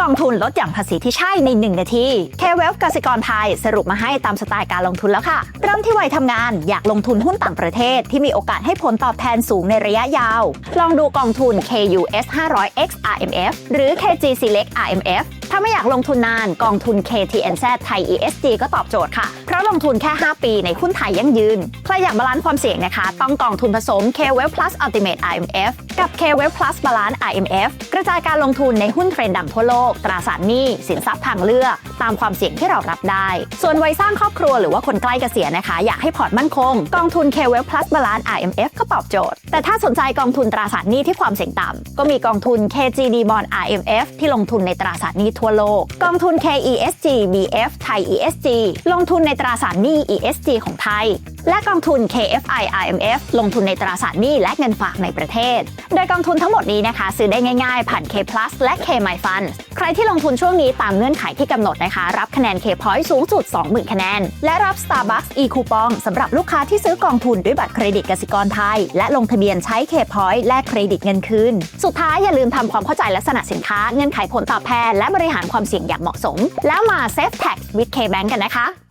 กองทุนลดหย่อนภาษีที่ใช่ใน 1 นาที k w e l กสิกรไทยสรุปมาให้ตามสไตล์การลงทุนแล้วค่ะ เริ่มที่วัยทำงานอยากลงทุนหุ้นต่างประเทศ ที่มีโอกาสให้ผลตอบแทนสูงในระยะยาว ลองดูกองทุน KUS 500X RMF หรือ KG Select RMF ถ้าไม่อยากลงทุนนานกองทุน KTNZ ไทย ESG ก็ตอบโจทย์ค่ะ ลงทุนแค่ 5 ปีในหุ้นไทยยั่งยืน ใครอยากบาลานซ์ความเสี่ยงนะคะ ต้องกองทุนผสม k w e l Plus Ultimate IMF กับ k w e l Plus Balance IMF กระจายการลงทุนในหุ้นเทรนด์ดังทั่วโลก ตราสารหนี้ สินทรัพย์ทางเลือก ตามความเสี่ยงที่เรารับได้ ส่วนวัยสร้างครอบครัวหรือว่าคนใกล้เกษียณนะคะ อยากให้พอร์ตมั่นคง กองทุน k w e l Plus Balance IMF ก็ตอบโจทย์ แต่ถ้าสนใจกองทุนตราสารหนี้ที่ความเสี่ยงต่ำก็มีกองทุน KGD Bond IMF ที่ลงทุนในตราสารหนี้ทั่วโลก กองทุน KESG BF ไทย ESG ลงทุนในตราสารหนี้ ESG ของไทย และกองทุน KFI IMF ลงทุนในตราสารหนี้และเงินฝากในประเทศ โดยกองทุนทั้งหมดนี้นะคะ ซื้อได้ง่ายๆ ผ่าน K Plus และ K My Fund ใครที่ลงทุนช่วงนี้ตามเงื่อนไขที่กำหนดนะคะ รับคะแนน K Point สูงสุด 20,000 คะแนน และรับ Starbucks e coupon สำหรับลูกค้าที่ซื้อกองทุนด้วยบัตรเครดิตกสิกรไทย และลงทะเบียนใช้ K Point แลกเครดิตเงินคืน สุดท้ายอย่าลืมทำความเข้าใจลักษณะสินค้า เงื่อนไขผลตอบแทนและบริหารความเสี่ยงอย่างเหมาะสม แล้วมา Safe Tax with K Bank กันนะคะ